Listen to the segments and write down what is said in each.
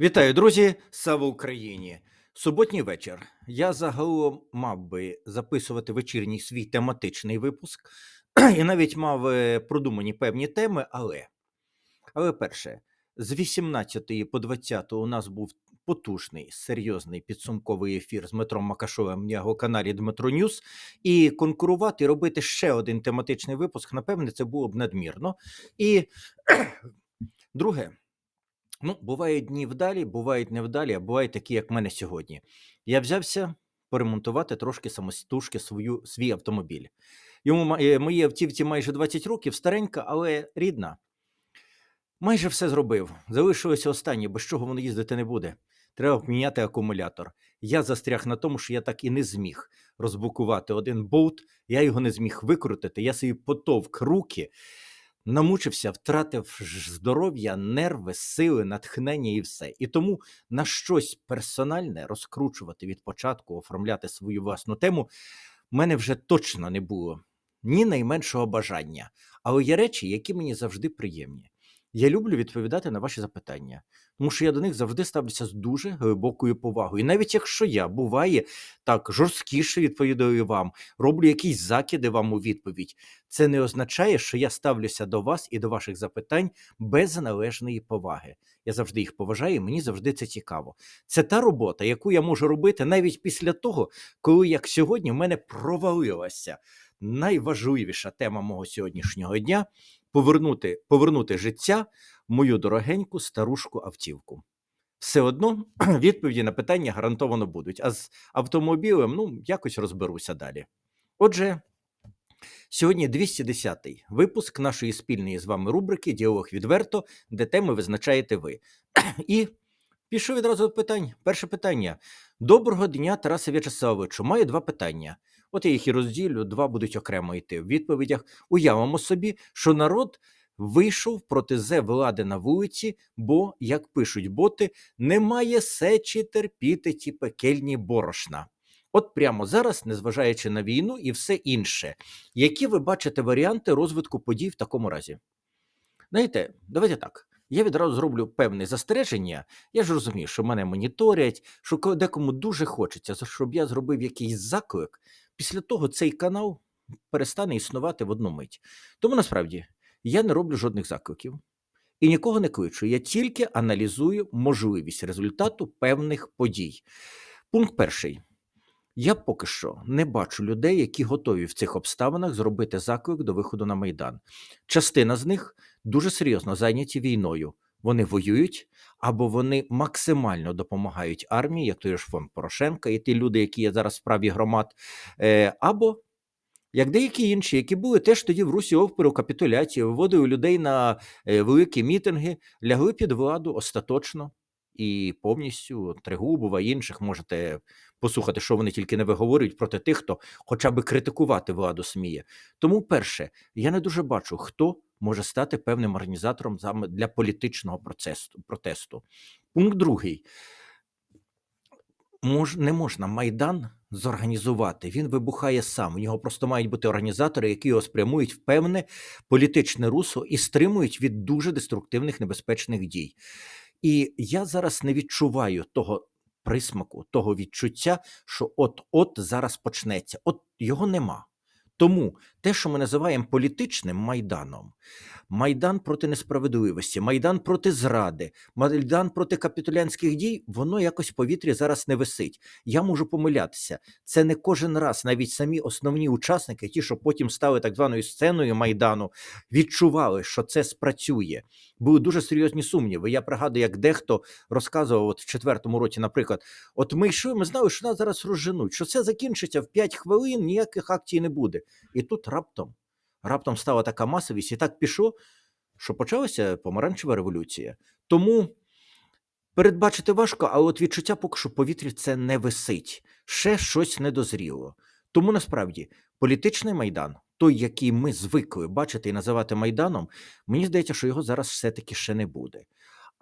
Вітаю, друзі! Слава Україні! Суботній вечір. Я загалом мав би записувати вечірній свій тематичний випуск, і навіть мав е, продумані певні теми, але, але перше, з 18 по 20 у нас був потужний, серйозний підсумковий ефір з Дмитром Макашовим на його каналі Дмитро Ньюс. І конкурувати, робити ще один тематичний випуск, напевне, це було б надмірно. І друге. Ну, бувають дні вдалі, бувають невдалі, а бувають такі, як в мене сьогодні. Я взявся поремонтувати трошки самостужки свою, свій автомобіль. Йому ма- е, моїй автівці майже 20 років, старенька, але рідна. Майже все зробив. Залишилося останнє, без чого воно їздити не буде. Треба поміняти акумулятор. Я застряг на тому, що я так і не зміг розблокувати один болт, я його не зміг викрутити. Я собі потовк руки, намучився, втратив здоров'я, нерви, сили, натхнення і все. І тому на щось персональне розкручувати від початку, оформляти свою власну тему, в мене вже точно не було ні найменшого бажання. Але є речі, які мені завжди приємні. Я люблю відповідати на ваші запитання, тому що я до них завжди ставлюся з дуже глибокою повагою. І навіть якщо я буває так жорсткіше відповідаю вам, роблю якісь закиди вам у відповідь, це не означає, що я ставлюся до вас і до ваших запитань без належної поваги. Я завжди їх поважаю, мені завжди це цікаво. Це та робота, яку я можу робити навіть після того, коли як сьогодні в мене провалилася найважливіша тема мого сьогоднішнього дня повернути, повернути життя мою дорогеньку старушку автівку. Все одно відповіді на питання гарантовано будуть. А з автомобілем ну якось розберуся далі. Отже, сьогодні 210-й випуск нашої спільної з вами рубрики Діалог відверто, де теми визначаєте ви. І пішов відразу до питань. Перше питання. Доброго дня, Тарасе В'ячеславовичу. Маю два питання. От я їх і розділю, два будуть окремо йти. В відповідях уявимо собі, що народ вийшов проти зе влади на вулиці, бо, як пишуть боти, немає сечі терпіти ті пекельні борошна. От прямо зараз, незважаючи на війну і все інше, які ви бачите варіанти розвитку подій в такому разі? Знаєте, давайте так. Я відразу зроблю певне застереження. Я ж розумію, що мене моніторять, що декому дуже хочеться, щоб я зробив якийсь заклик. Після того цей канал перестане існувати в одну мить. Тому насправді я не роблю жодних закликів і нікого не кличу. Я тільки аналізую можливість результату певних подій. Пункт перший. Я поки що не бачу людей, які готові в цих обставинах зробити заклик до виходу на Майдан. Частина з них дуже серйозно зайняті війною. Вони воюють або вони максимально допомагають армії, як той ж фонд Порошенка, і ті люди, які є зараз в праві громад, е, або як деякі інші, які були теж тоді в Русі опору капітуляції, виводили людей на е, великі мітинги, лягли під владу остаточно і повністю Трегубова і інших можете послухати, що вони тільки не виговорюють проти тих, хто хоча б критикувати владу сміє. Тому, перше, я не дуже бачу, хто може стати певним організатором для політичного процесу, протесту. Пункт другий. Мож, не можна Майдан зорганізувати. Він вибухає сам. У нього просто мають бути організатори, які його спрямують в певне політичне русло і стримують від дуже деструктивних небезпечних дій. І я зараз не відчуваю того присмаку, того відчуття, що от-от зараз почнеться. От його нема. Тому те, що ми називаємо політичним майданом, майдан проти несправедливості, майдан проти зради, майдан проти капітулянських дій, воно якось в повітрі зараз не висить. Я можу помилятися. Це не кожен раз, навіть самі основні учасники, ті, що потім стали так званою сценою майдану, відчували, що це спрацює. Були дуже серйозні сумніви. Я пригадую, як дехто розказував от в четвертому році, наприклад, от ми йшли, ми знали, що нас зараз розженуть, що це закінчиться в 5 хвилин, ніяких акцій не буде. І тут раптом, раптом стала така масовість, і так пішло, що почалася помаранчева революція. Тому передбачити важко, але от відчуття поки що в повітрі це не висить. Ще щось не дозріло. Тому насправді політичний майдан, той, який ми звикли бачити і називати майданом, мені здається, що його зараз все-таки ще не буде.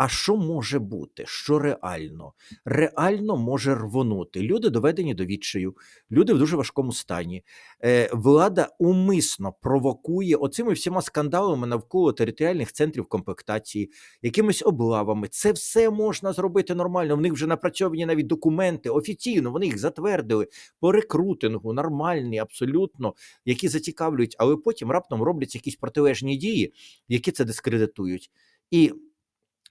А що може бути? Що реально? Реально може рвонути. Люди доведені до відчаю, люди в дуже важкому стані. Е, влада умисно провокує оцими всіма скандалами навколо територіальних центрів комплектації, якимись облавами. Це все можна зробити нормально. В них вже напрацьовані навіть документи офіційно. Вони їх затвердили по рекрутингу, нормальні, абсолютно, які зацікавлюють, але потім раптом робляться якісь протилежні дії, які це дискредитують. І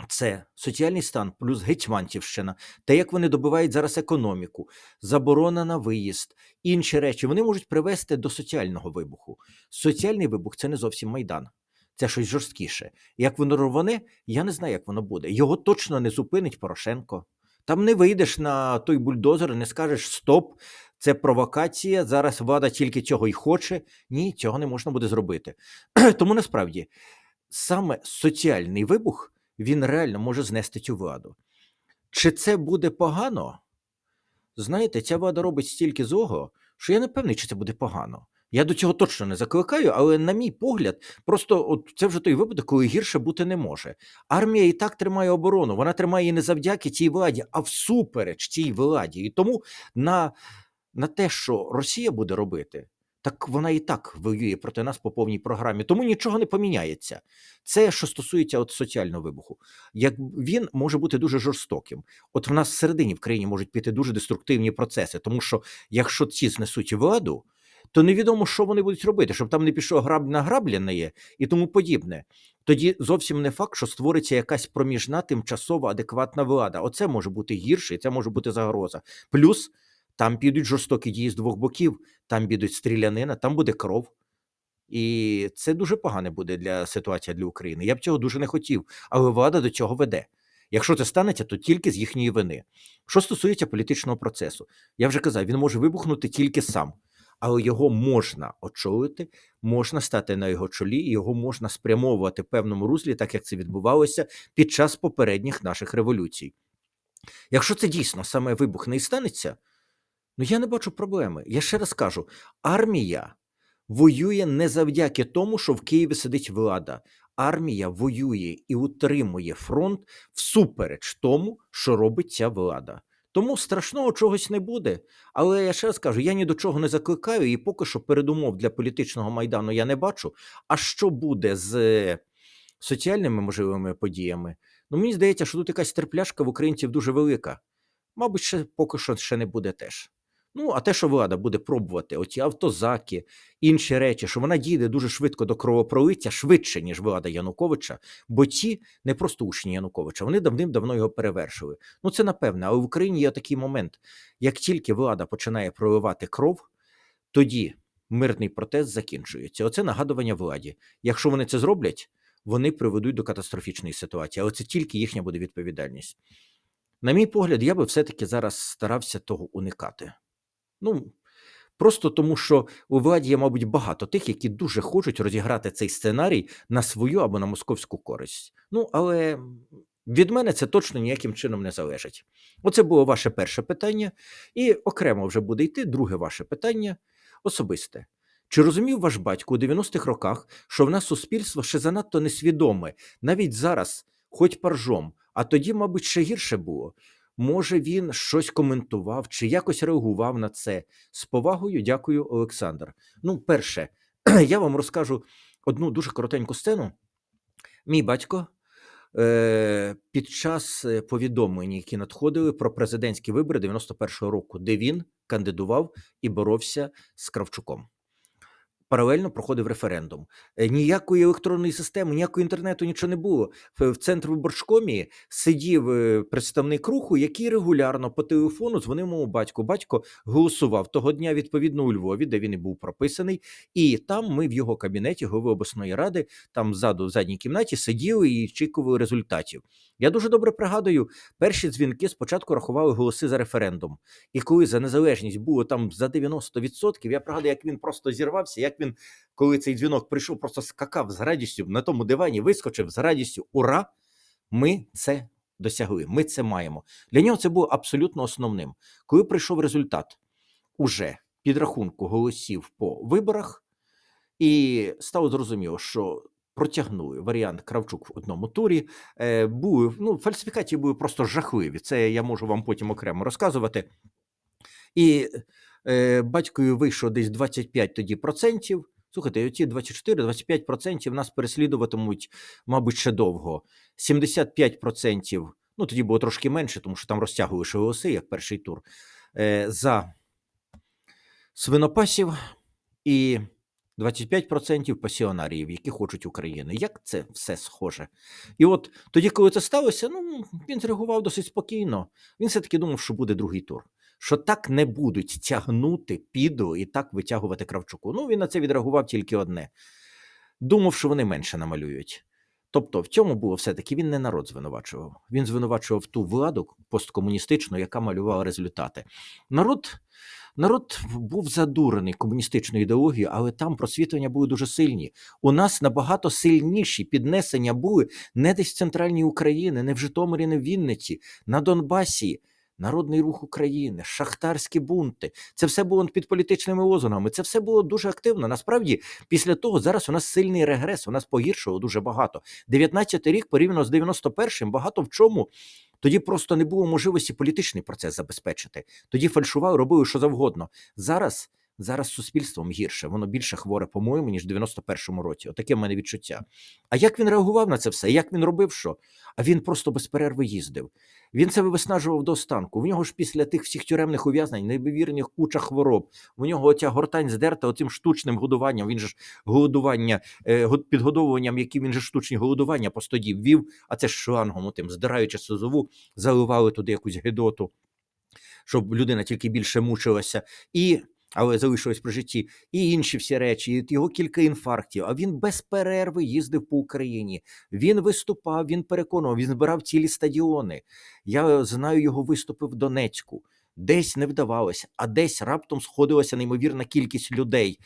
це соціальний стан плюс гетьманцівщина, те, як вони добивають зараз економіку, заборона на виїзд, інші речі, вони можуть привести до соціального вибуху. Соціальний вибух це не зовсім майдан. Це щось жорсткіше. Як воно рване, я не знаю, як воно буде. Його точно не зупинить Порошенко. Там не вийдеш на той бульдозер, не скажеш стоп, це провокація. Зараз влада тільки цього й хоче. Ні, цього не можна буде зробити. Тому насправді саме соціальний вибух він реально може знести цю владу. Чи це буде погано? Знаєте, ця влада робить стільки злого, що я не певний, чи це буде погано. Я до цього точно не закликаю, але, на мій погляд, просто от це вже той випадок, коли гірше бути не може. Армія і так тримає оборону. Вона тримає її не завдяки цій владі, а всупереч цій владі. І тому на, на те, що Росія буде робити, так вона і так воює проти нас по повній програмі. Тому нічого не поміняється. Це що стосується от соціального вибуху. Як він може бути дуже жорстоким. От в нас всередині в країні можуть піти дуже деструктивні процеси, тому що якщо ці знесуть владу, то невідомо, що вони будуть робити, щоб там не пішло граб на грабляне і тому подібне. Тоді зовсім не факт, що створиться якась проміжна тимчасова адекватна влада. Оце може бути гірше, і це може бути загроза. Плюс там підуть жорстокі дії з двох боків, там підуть стрілянина, там буде кров. І це дуже погане буде для ситуації для України. Я б цього дуже не хотів, але влада до цього веде. Якщо це станеться, то тільки з їхньої вини. Що стосується політичного процесу, я вже казав, він може вибухнути тільки сам, але його можна очолити, можна стати на його чолі, і його можна спрямовувати в певному руслі, так як це відбувалося під час попередніх наших революцій. Якщо це дійсно саме вибух не і станеться, ну я не бачу проблеми. Я ще раз кажу: армія воює не завдяки тому, що в Києві сидить влада. Армія воює і утримує фронт всупереч тому, що робить ця влада. Тому страшного чогось не буде. Але я ще раз кажу: я ні до чого не закликаю, і поки що передумов для політичного майдану я не бачу. А що буде з е, соціальними можливими подіями? Ну мені здається, що тут якась терпляшка в українців дуже велика. Мабуть, ще поки що ще не буде теж. Ну, а те, що влада буде пробувати оті автозаки, інші речі, що вона дійде дуже швидко до кровопролиття, швидше, ніж влада Януковича, бо ті не просто учні Януковича, вони давним-давно його перевершили. Ну, це напевне, але в Україні є такий момент: як тільки влада починає проливати кров, тоді мирний протест закінчується. Оце нагадування владі. Якщо вони це зроблять, вони приведуть до катастрофічної ситуації, але це тільки їхня буде відповідальність. На мій погляд, я би все-таки зараз старався того уникати. Ну, просто тому, що у владі є, мабуть, багато тих, які дуже хочуть розіграти цей сценарій на свою або на московську користь. Ну, але від мене це точно ніяким чином не залежить. Оце було ваше перше питання, і окремо вже буде йти друге ваше питання особисте. Чи розумів ваш батько у 90-х роках, що в нас суспільство ще занадто несвідоме, навіть зараз, хоч паржом, а тоді, мабуть, ще гірше було. Може, він щось коментував чи якось реагував на це. З повагою, дякую, Олександр. Ну, перше, я вам розкажу одну дуже коротеньку сцену. Мій батько е, під час е, повідомлень, які надходили про президентські вибори 91-го року, де він кандидував і боровся з Кравчуком. Паралельно проходив референдум. Е, Ніякої електронної системи, ніякого інтернету, нічого не було. В в центрвиборчкомі сидів е, представник руху, який регулярно по телефону дзвонив моєму батьку. Батько голосував того дня відповідно у Львові, де він і був прописаний. І там ми в його кабінеті голови обласної ради, там ззаду в задній кімнаті сиділи і очікували результатів. Я дуже добре пригадую, перші дзвінки спочатку рахували голоси за референдум. І коли за незалежність було там за 90%, я пригадую, як він просто зірвався, як він, коли цей дзвінок прийшов, просто скакав з радістю на тому дивані, вискочив з радістю. Ура! Ми це досягли, ми це маємо. Для нього це було абсолютно основним. Коли прийшов результат уже підрахунку голосів по виборах, і стало зрозуміло, що протягнули варіант Кравчук в одному турі. Е, були, ну, фальсифікації були просто жахливі. Це я можу вам потім окремо розказувати. І е, батькою вийшло десь 25 тоді процентів. Слухайте, оці 24-25 процентів нас переслідуватимуть, мабуть, ще довго. 75 процентів, ну тоді було трошки менше, тому що там розтягували ще голоси, як перший тур, е, за свинопасів і 25% пасіонаріїв, які хочуть України. Як це все схоже? І от тоді, коли це сталося, ну він зреагував досить спокійно. Він все-таки думав, що буде другий тур. Що так не будуть тягнути піду і так витягувати Кравчуку. Ну, він на це відреагував тільки одне: думав, що вони менше намалюють. Тобто, в цьому було все-таки він не народ звинувачував. Він звинувачував ту владу посткомуністичну, яка малювала результати. Народ народ був задурений комуністичною ідеологією, але там просвітлення були дуже сильні. У нас набагато сильніші піднесення були не десь в центральній Україні, не в Житомирі, не в Вінниці, на Донбасі. Народний рух України, шахтарські бунти. Це все було під політичними озонами. Це все було дуже активно. Насправді, після того зараз у нас сильний регрес. У нас погіршило дуже багато. 19-й рік порівняно з 91-м, багато в чому. Тоді просто не було можливості політичний процес забезпечити. Тоді фальшували, робили що завгодно. Зараз. Зараз суспільством гірше, воно більше хворе, по-моєму, ніж в 91-му році. Отаке в мене відчуття. А як він реагував на це все? Як він робив що? А він просто без перерви їздив. Він себе виснажував до останку. В нього ж після тих всіх тюремних ув'язнень, неймовірних куча хвороб. У нього оця гортань здерта оцим штучним годуванням. Він же ж голодування, е, підгодовуванням, які він же штучні голодування по стоді ввів, а це ж шлангом, тим, здираючи созову, заливали туди якусь гидоту, щоб людина тільки більше мучилася. І але залишилось при житті, і інші всі речі, його кілька інфарктів. А він без перерви їздив по Україні. Він виступав, він переконував, він збирав цілі стадіони. Я знаю його виступи в Донецьку. Десь не вдавалося, а десь раптом сходилася неймовірна кількість людей.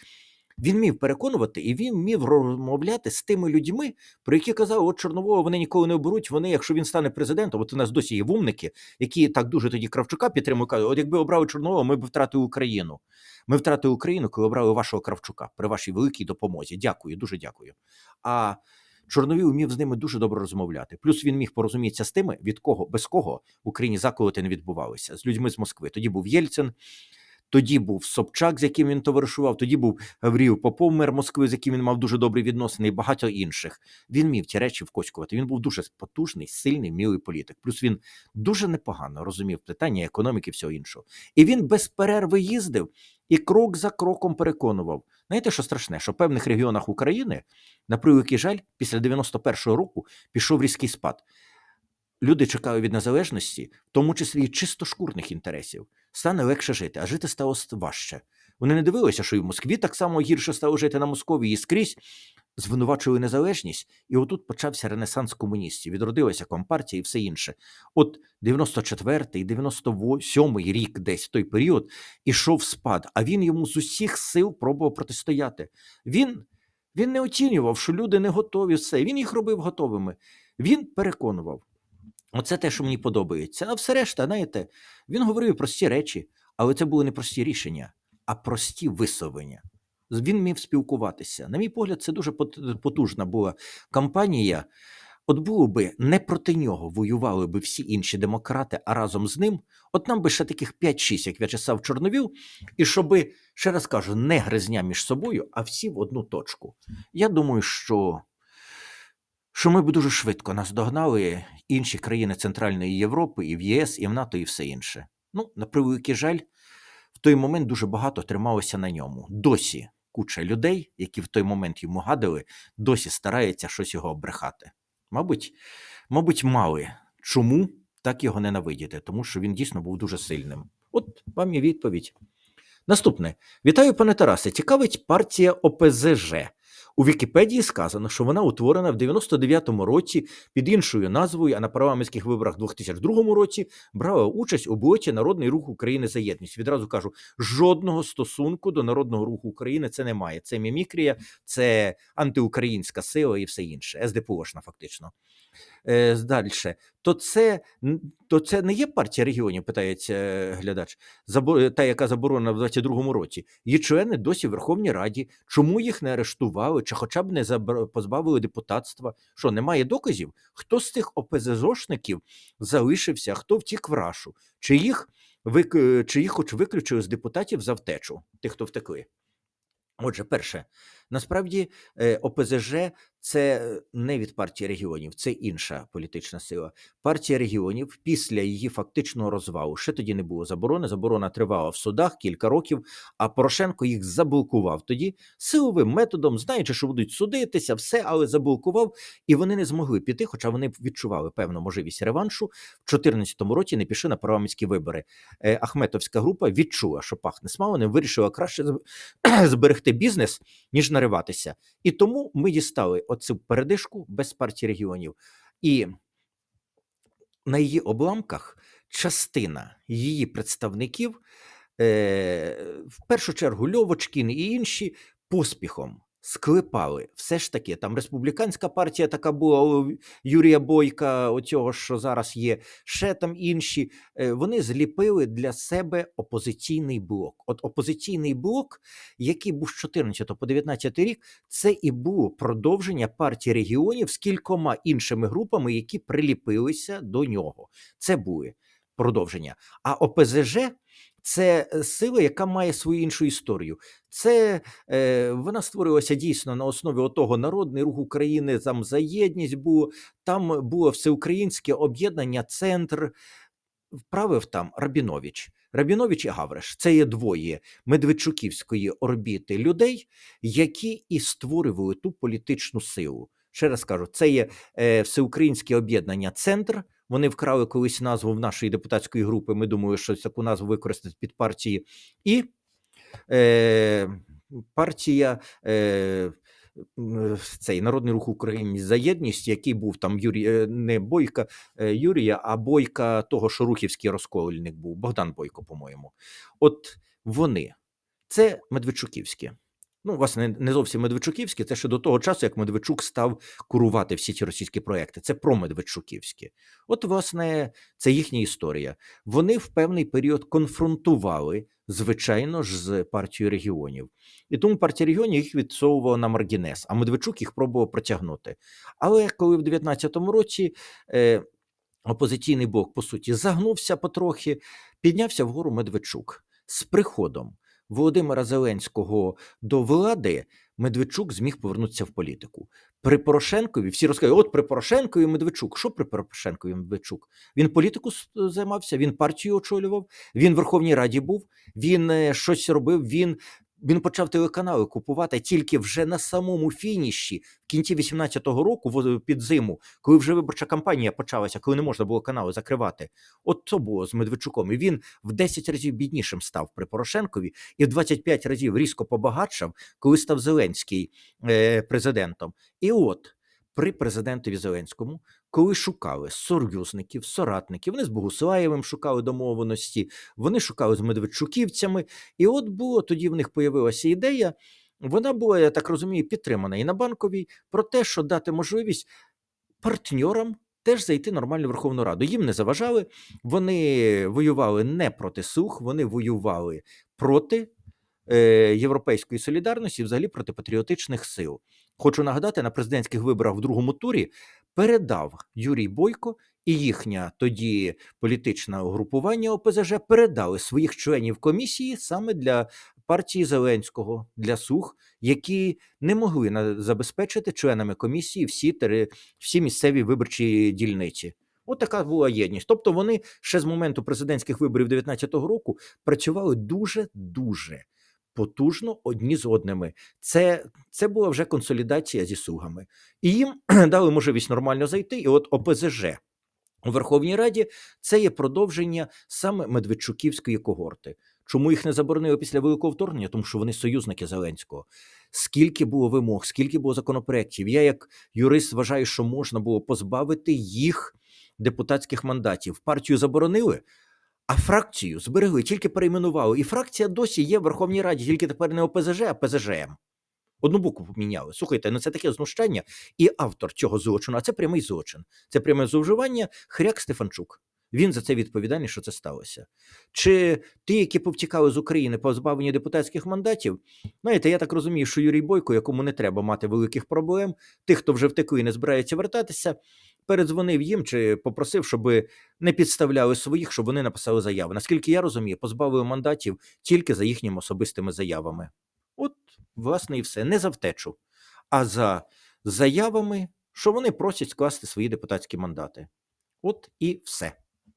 Він міг переконувати і він міг розмовляти з тими людьми, про які казали, от Чорнового вони ніколи не оберуть. Вони, якщо він стане президентом, от у нас досі є вумники, які так дуже тоді Кравчука підтримують, кажуть, от якби обрали Чорнового, ми б втратили Україну. Ми втратили Україну, коли обрали вашого Кравчука при вашій великій допомозі. Дякую, дуже дякую. А Чорновій умів з ними дуже добре розмовляти. Плюс він міг порозумітися з тими, від кого без кого в Україні заколоти не відбувалися з людьми з Москви. Тоді був Єльцин. Тоді був Собчак, з яким він товаришував. Тоді був Гавріїв Попов, мер Москви, з яким він мав дуже добрі відносини, і багато інших. Він міг ті речі вкоськувати. Він був дуже потужний, сильний, мілий політик. Плюс він дуже непогано розумів питання економіки і всього іншого. І він без перерви їздив і крок за кроком переконував. Знаєте, що страшне? Що в певних регіонах України, на превеликий жаль, після 91-го року пішов різкий спад. Люди чекали від незалежності, в тому числі і чисто шкурних інтересів. Стане легше жити, а жити стало важче. Вони не дивилися, що і в Москві так само гірше стало жити на Московії і скрізь звинувачували незалежність, і отут почався ренесанс комуністів, відродилася компартія і все інше. От 94-й, 97-й рік, десь в той період, ішов спад, а він йому з усіх сил пробував протистояти. Він, він не оцінював, що люди не готові все. Він їх робив готовими. Він переконував. Оце те, що мені подобається. А все решта, знаєте, він говорив прості речі, але це були не прості рішення, а прості висловлення. Він вмів спілкуватися. На мій погляд, це дуже потужна була кампанія. От було би не проти нього воювали би всі інші демократи, а разом з ним, от нам би ще таких 5-6, як В'ячеслав Чорновіл, і щоби, ще раз кажу, не гризня між собою, а всі в одну точку. Я думаю, що що ми б дуже швидко наздогнали інші країни Центральної Європи, і в ЄС, і в НАТО, і все інше. Ну, на превеликий жаль, в той момент дуже багато трималося на ньому. Досі куча людей, які в той момент йому гадали, досі стараються щось його обрехати. Мабуть, мабуть, мали. Чому так його ненавидіти? Тому що він дійсно був дуже сильним. От вам і відповідь. Наступне. Вітаю, пане Тарасе. Цікавить партія ОПЗЖ. У Вікіпедії сказано, що вона утворена в 99-му році під іншою назвою, а на парламентських виборах 2002 році брала участь у боті Народний рух України за єдність. Відразу кажу, жодного стосунку до Народного руху України це немає. Це мімікрія, це антиукраїнська сила і все інше. СДПОшна, фактично. Е, дальше. То це, то це не є партія регіонів, питається е, глядач, та, яка заборонена в 22-му році. Її члени досі в Верховній Раді. Чому їх не арештували, чи хоча б не позбавили депутатства? Що, немає доказів? Хто з цих ОПЗЖошників залишився, хто втік в рашу? Чи їх, вик... е, чи їх хоч виключили з депутатів за втечу, тих, хто втекли? Отже, перше, насправді е, ОПЗЖ це е, не від партії регіонів, це інша політична сила. Партія регіонів після її фактичного розвалу ще тоді не було заборони. Заборона тривала в судах кілька років, а Порошенко їх заблокував тоді силовим методом, знаючи, що будуть судитися, все, але заблокував, і вони не змогли піти, хоча вони відчували певну можливість реваншу. В 2014 році не пішли на парламентські вибори. Е, Ахметовська група відчула, що пахне смаленим, вирішила краще зберегти бізнес, ніж нариватися. І тому ми дістали оцю передишку без партії регіонів. І на її обламках частина її представників, е, в першу чергу Льовочкін і інші, поспіхом склепали. Все ж таки, там республіканська партія така була у Юрія Бойка, оцього, що зараз є, ще там інші. Е, Вони зліпили для себе опозиційний блок. От опозиційний блок, який був з 14 по 19 рік, це і було продовження партії регіонів з кількома іншими групами, які приліпилися до нього. Це були продовження. А ОПЗЖ це е, сила, яка має свою іншу історію. Це е, вона створилася дійсно на основі отого народний рух України. Там за єдність було там було всеукраїнське об'єднання, центр вправив там Рабінович. Рабінович і Гавриш це є двоє медведчуківської орбіти людей, які і створювали ту політичну силу. Ще раз кажу, це є е, всеукраїнське об'єднання Центр. Вони вкрали колись назву в нашої депутатської групи. Ми думали, що таку назву використати під партії. І е, партія. Е, цей народний рух України за єдність, який був там Юрій, е, не Бойка е, Юрія, а Бойка того, що Рухівський розкольник був, Богдан Бойко, по-моєму. От вони, це Медведчуківські. Ну, власне, не- зовсім Медведчуківські, це ще до того часу, як Медведчук став курувати всі ці російські проекти. Це про Медведчуківські. От, власне, це їхня історія. Вони в певний період конфронтували, звичайно ж, з партією регіонів. І тому партія регіонів їх відсовувала на маргінес, а Медведчук їх пробував протягнути. Але коли в 19-му році е, опозиційний блок, по суті, загнувся потрохи, піднявся вгору Медведчук з приходом Володимира Зеленського до влади. Медведчук зміг повернутися в політику. При Порошенкові всі розказують, от при Порошенкові Медведчук. Що при Порошенкові Медведчук? Він політику займався, він партію очолював, він в Верховній Раді був, він е, щось робив. Він, він почав телеканали купувати тільки вже на самому фініші, в кінці 18-го року, в- під зиму, коли вже виборча кампанія почалася, коли не можна було канали закривати. От це було з Медведчуком. І він в 10 разів біднішим став при Порошенкові, і в 25 разів різко побагатшав, коли став Зеленський е, президентом. І от при президентові Зеленському, коли шукали союзників, соратників, вони з Богуслаєвим шукали домовленості, вони шукали з Медведчуківцями, і от було тоді в них появилася ідея. Вона була, я так розумію, підтримана і на банковій про те, що дати можливість партньорам теж зайти нормально в Верховну Раду. Їм не заважали, вони воювали не проти сух, вони воювали проти е, Європейської солідарності, взагалі проти патріотичних сил. Хочу нагадати, на президентських виборах в другому турі передав Юрій Бойко і їхня тоді політичне угрупування ОПЗЖ передали своїх членів комісії саме для партії Зеленського, для СУХ, які не могли забезпечити членами комісії всі, тери- всі місцеві виборчі дільниці. От така була єдність. Тобто вони ще з моменту президентських виборів 2019 року працювали дуже дуже потужно одні з одними. Це, це була вже консолідація зі слугами. І їм дали можливість нормально зайти. І от ОПЗЖ у Верховній Раді це є продовження саме Медведчуківської когорти. Чому їх не заборонили після великого вторгнення? Тому що вони союзники Зеленського. Скільки було вимог, скільки було законопроєктів. Я, як юрист, вважаю, що можна було позбавити їх депутатських мандатів. Партію заборонили, а фракцію зберегли, тільки перейменували. І фракція досі є в Верховній Раді, тільки тепер не ОПЗЖ, а ПЗЖМ. Одну букву поміняли. Слухайте, ну це таке знущання, і автор цього злочину, а це прямий злочин. Це пряме зловживання Хряк Стефанчук. Він за це відповідальний, що це сталося. Чи ті, які повтікали з України, позбавлені депутатських мандатів, знаєте, я так розумію, що Юрій Бойко, якому не треба мати великих проблем, тих, хто вже втекли не збирається вертатися, передзвонив їм чи попросив, щоб не підставляли своїх, щоб вони написали заяви. Наскільки я розумію, позбавили мандатів тільки за їхніми особистими заявами. От, власне, і все. Не за втечу, а за заявами, що вони просять скласти свої депутатські мандати. От і все.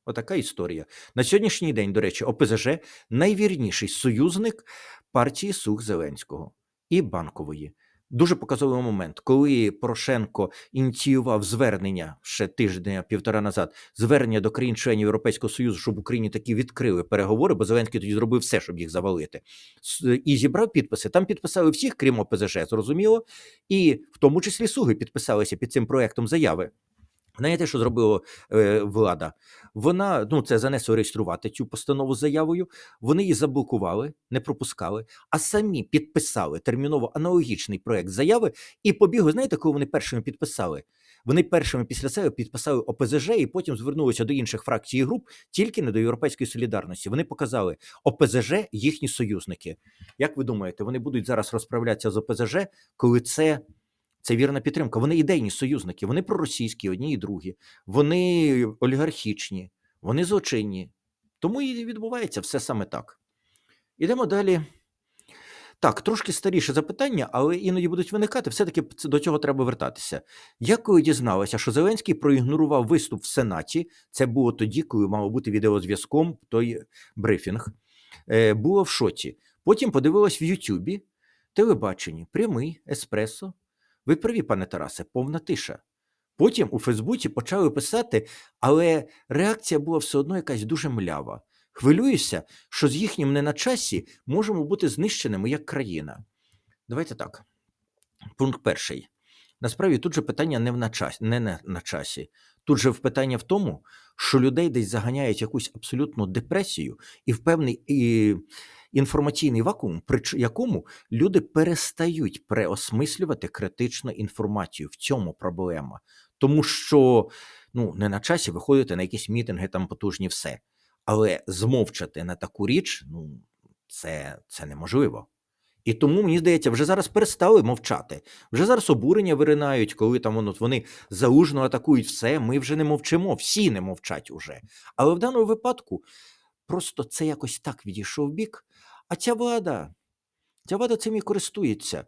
Отака історія. На сьогоднішній день, до речі, ОПЗЖ найвірніший союзник партії Сух Зеленського і банкової. Дуже показовий момент, коли Порошенко ініціював звернення ще тиждень півтора назад, звернення до країн-членів Європейського Союзу, щоб Україні такі відкрили переговори, бо Зеленський тоді зробив все, щоб їх завалити. І зібрав підписи. Там підписали всіх, крім ОПЗЖ, зрозуміло, і в тому числі Суги підписалися під цим проектом заяви. Знаєте, що зробила е, влада? Вона ну це занесло реєструвати цю постанову з заявою. Вони її заблокували, не пропускали, а самі підписали терміново аналогічний проект заяви і побігли. Знаєте, коли вони першими підписали? Вони першими після себе підписали ОПЗЖ і потім звернулися до інших фракцій і груп, тільки не до Європейської солідарності. Вони показали ОПЗЖ їхні союзники. Як ви думаєте, вони будуть зараз розправлятися з ОПЗЖ, коли це це вірна підтримка. Вони ідейні союзники, вони проросійські, одні і другі, вони олігархічні, вони злочинні. Тому і відбувається все саме так. Ідемо далі. Так, трошки старіше запитання, але іноді будуть виникати. Все-таки до цього треба вертатися. Я коли дізналася, що Зеленський проігнорував виступ в Сенаті, це було тоді, коли мало бути відеозв'язком той брифінг, е, було в шоці. Потім подивилась в Ютубі, телебаченні, прямий, еспресо. Ви праві, пане Тарасе, повна тиша. Потім у Фейсбуці почали писати, але реакція була все одно якась дуже млява. Хвилююся, що з їхнім не на часі можемо бути знищеними як країна. Давайте так. Пункт перший. Насправді тут же питання не, в на, час, не на, на часі. Тут же питання в тому, що людей десь заганяють якусь абсолютну депресію і в певний і, інформаційний вакуум, при якому люди перестають переосмислювати критично інформацію. В цьому проблема. Тому що ну, не на часі виходити на якісь мітинги, там потужні все. Але змовчати на таку річ, ну, це, це неможливо. І тому, мені здається, вже зараз перестали мовчати. Вже зараз обурення виринають, коли там воно, вони заужно атакують все. Ми вже не мовчимо, всі не мовчать уже. Але в даному випадку просто це якось так відійшов бік. А ця влада, ця влада цим і користується.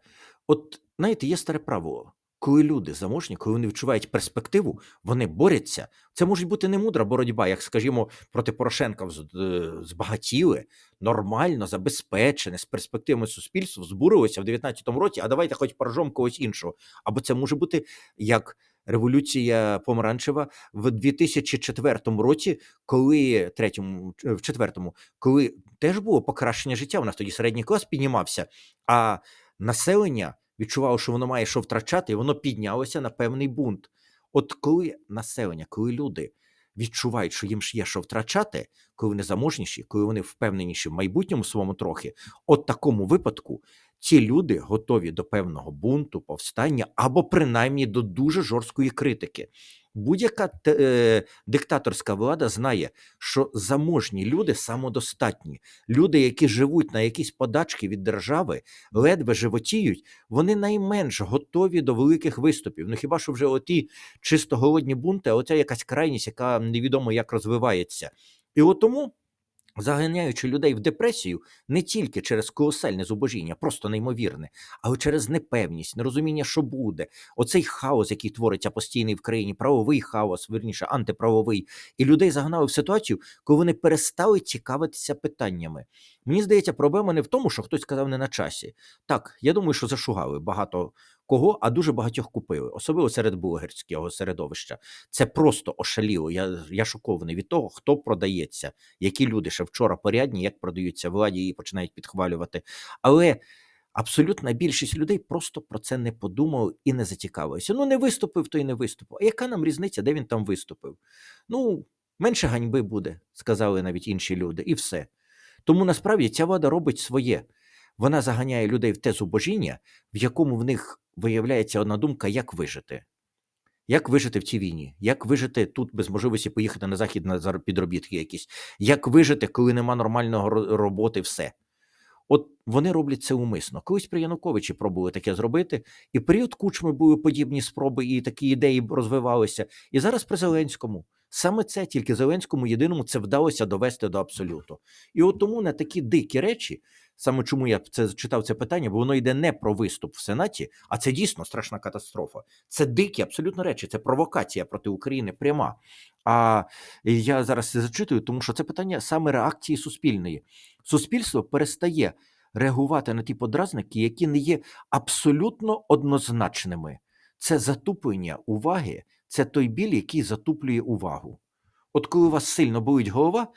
От знаєте, є старе правило. Коли люди заможні, коли вони відчувають перспективу, вони борються. Це може бути не мудра боротьба, як скажімо, проти Порошенка е, збагатіли, нормально, забезпечене, з перспективами суспільства, збурилося в 19-му році, а давайте хоч поражом когось іншого. Або це може бути як революція помаранчева в 2004 році, коли третьому, е, в четвертому, коли теж було покращення життя. У нас тоді середній клас піднімався, а населення відчувало, що воно має що втрачати, і воно піднялося на певний бунт. От коли населення, коли люди відчувають, що їм ж є що втрачати, коли вони заможніші, коли вони впевненіші в майбутньому своєму трохи, от такому випадку ці люди готові до певного бунту, повстання або принаймні до дуже жорсткої критики. Будь-яка е, диктаторська влада знає, що заможні люди самодостатні, люди, які живуть на якісь подачки від держави, ледве животіють, вони найменш готові до великих виступів. Ну хіба що вже оті чисто голодні бунти, а оця якась крайність, яка невідомо як розвивається. І от тому, заганяючи людей в депресію не тільки через колосальне зубожіння, просто неймовірне, але через непевність, нерозуміння, що буде, оцей хаос, який твориться постійний в країні, правовий хаос, верніше, антиправовий, і людей загнали в ситуацію, коли вони перестали цікавитися питаннями. Мені здається, проблема не в тому, що хтось сказав не на часі. Так, я думаю, що зашугали багато кого, а дуже багатьох купили, особливо серед блогерського середовища. Це просто ошаліло. Я, я шокований від того, хто продається, які люди ще вчора порядні, як продаються владі і починають підхвалювати. Але абсолютна більшість людей просто про це не подумали і не зацікавилися. Ну, не виступив, то й не виступив. А яка нам різниця, де він там виступив? Ну, менше ганьби буде, сказали навіть інші люди, і все. Тому насправді ця влада робить своє. Вона заганяє людей в те зубожіння, в якому в них виявляється одна думка, як вижити. Як вижити в цій війні? Як вижити тут без можливості поїхати на захід на підробітки якісь? Як вижити, коли нема нормального роботи, все? От вони роблять це умисно. Колись при Януковичі пробували таке зробити, і період кучми були подібні спроби, і такі ідеї розвивалися. І зараз при Зеленському. Саме це тільки Зеленському єдиному це вдалося довести до абсолюту. І от тому на такі дикі речі, саме чому я це читав це питання, бо воно йде не про виступ в Сенаті, а це дійсно страшна катастрофа. Це дикі абсолютно речі, це провокація проти України пряма. А я зараз це зачитую, тому що це питання саме реакції суспільної. Суспільство перестає реагувати на ті подразники, які не є абсолютно однозначними. Це затуплення уваги, це той біль, який затуплює увагу. От коли у вас сильно болить голова,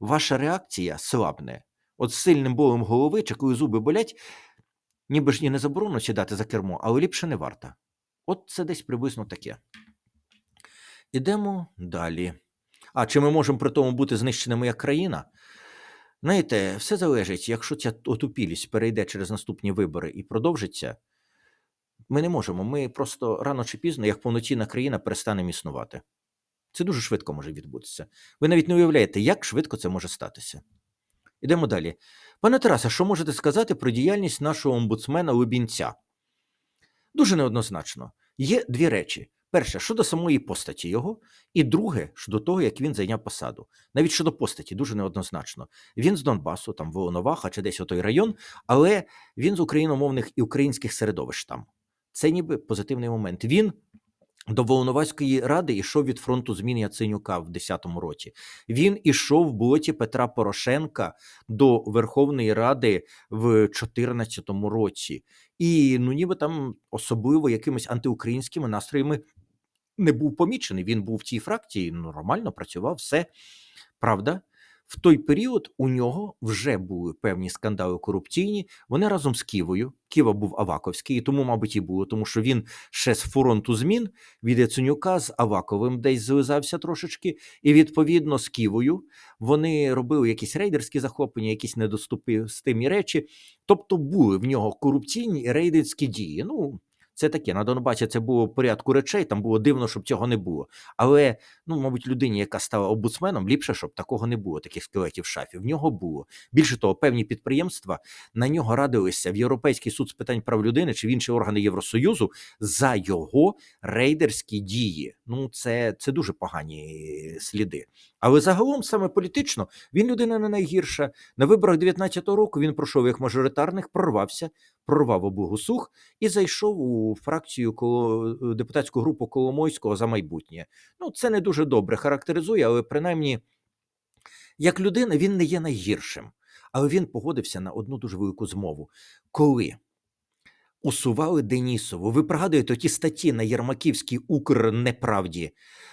ваша реакція слабне. От з сильним болем голови, чи коли зуби болять, ніби ж і не заборонено сідати за кермо, але ліпше не варто. От це десь приблизно таке. Ідемо далі. А чи ми можемо при тому бути знищеними як країна? Знаєте, все залежить, якщо ця отупілість перейде через наступні вибори і продовжиться, ми не можемо. Ми просто рано чи пізно, як повноцінна країна, перестанемо існувати. Це дуже швидко може відбутися. Ви навіть не уявляєте, як швидко це може статися. Ідемо далі. Пане Тарасе, що можете сказати про діяльність нашого омбудсмена Лубінця? Дуже неоднозначно. Є дві речі: перше, щодо самої постаті його, і друге, щодо того, як він зайняв посаду. Навіть щодо постаті, дуже неоднозначно. Він з Донбасу, там Волноваха чи десь отой район, але він з україномовних і українських середовищ там. Це ніби позитивний момент. Він до Волноваської ради йшов від фронту змін Яценюка в 10-му році. Він ішов в блоті Петра Порошенка до Верховної Ради в 14-му році. І ну, ніби там особливо якимись антиукраїнськими настроями не був помічений. Він був в цій фракції, ну, нормально працював, все. Правда, в той період у нього вже були певні скандали корупційні. Вони разом з Ківою. Ківа був Аваковський, і тому, мабуть, і було, тому що він ще з фронту змін від Яценюка з Аваковим десь злизався трошечки, і відповідно з Ківою вони робили якісь рейдерські захоплення, якісь недоступні речі. Тобто були в нього корупційні і рейдерські дії. Ну, це таке на Донбасі це було порядку речей. Там було дивно, щоб цього не було. Але ну, мабуть, людині, яка стала омбудсменом, ліпше, щоб такого не було, таких скелетів в шафі. В нього було більше того, певні підприємства на нього радилися в Європейський суд з питань прав людини чи в інші органи Євросоюзу за його рейдерські дії. Ну, це, це дуже погані сліди. Але загалом, саме політично, він людина не найгірша. На виборах 19-го року він пройшов як мажоритарних, прорвався, прорвав облогу сух і зайшов у фракцію коло депутатську групу Коломойського за майбутнє. Ну, це не дуже добре характеризує, але принаймні, як людина, він не є найгіршим. Але він погодився на одну дуже велику змову. Коли усували Денісову, ви пригадуєте ті статті на Єрмаківській Укрнеправді,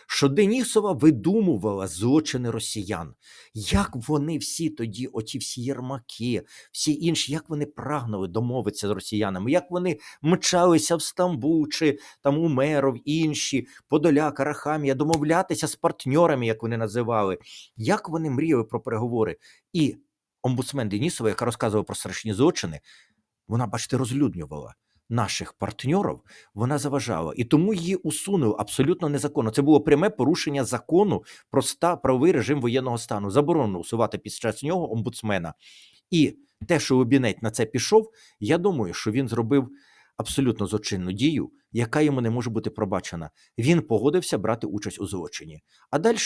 що Денісова видумувала злочини росіян. Як вони всі тоді, оті всі Єрмаки, всі інші, як вони прагнули домовитися з росіянами, як вони мчалися в Стамбул чи там Умеров, інші, Подоляк, Арахамія, домовлятися з партньорами, як вони називали, як вони мріяли про переговори. І омбудсмен Денісова, яка розказувала про страшні злочини, вона, бачите, розлюднювала наших партнерів, вона заважала. І тому її усунули абсолютно незаконно. Це було пряме порушення закону про ста, правовий режим воєнного стану. Заборонено усувати під час нього омбудсмена. І те, що Лобінець на це пішов, я думаю, що він зробив абсолютно злочинну дію, яка йому не може бути пробачена. Він погодився брати участь у злочині. А далі,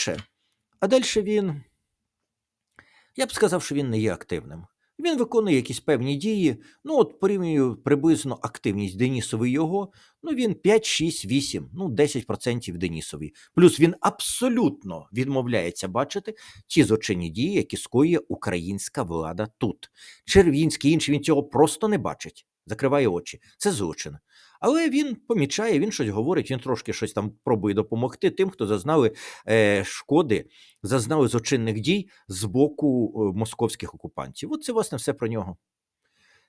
а далі він, я б сказав, що він не є активним. Він виконує якісь певні дії. Ну, от порівнюю приблизно активність Денісової його. Ну, він 5, 6, 8, ну 10% Денісові. Плюс він абсолютно відмовляється бачити ті злочинні дії, які скоює українська влада тут. Червінський інший він цього просто не бачить, закриває очі. Це злочин. Але він помічає, він щось говорить, він трошки щось там пробує допомогти тим, хто зазнали е, шкоди, зазнали злочинних дій з боку е, московських окупантів. От це, власне, все про нього.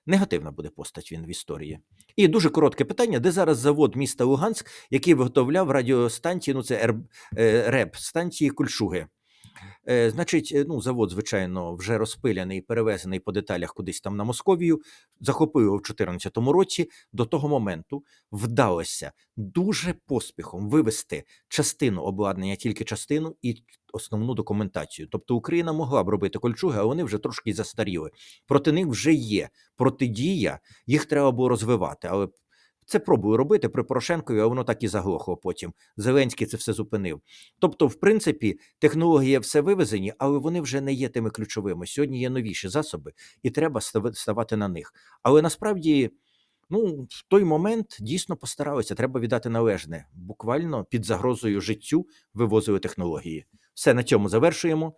Негативна буде постать він в історії. І дуже коротке питання: де зараз завод міста Луганськ, який виготовляв радіостанції, ну це РБ, е, РЕБ, станції Кульшуги. Е, значить, е, ну, завод, звичайно, вже розпиляний, перевезений по деталях кудись там на Московію. Захопив його в 2014 році. До того моменту вдалося дуже поспіхом вивести частину обладнання, тільки частину і основну документацію. Тобто Україна могла б робити кольчуги, а вони вже трошки застаріли. Проти них вже є протидія, їх треба було розвивати. Але це пробую робити при Порошенкові, а воно так і заглохло потім. Зеленський це все зупинив. Тобто, в принципі, технології все вивезені, але вони вже не є тими ключовими. Сьогодні є новіші засоби, і треба ставати на них. Але насправді, ну, в той момент дійсно постаралися. Треба віддати належне. Буквально під загрозою життю вивозили технології. Все на цьому завершуємо.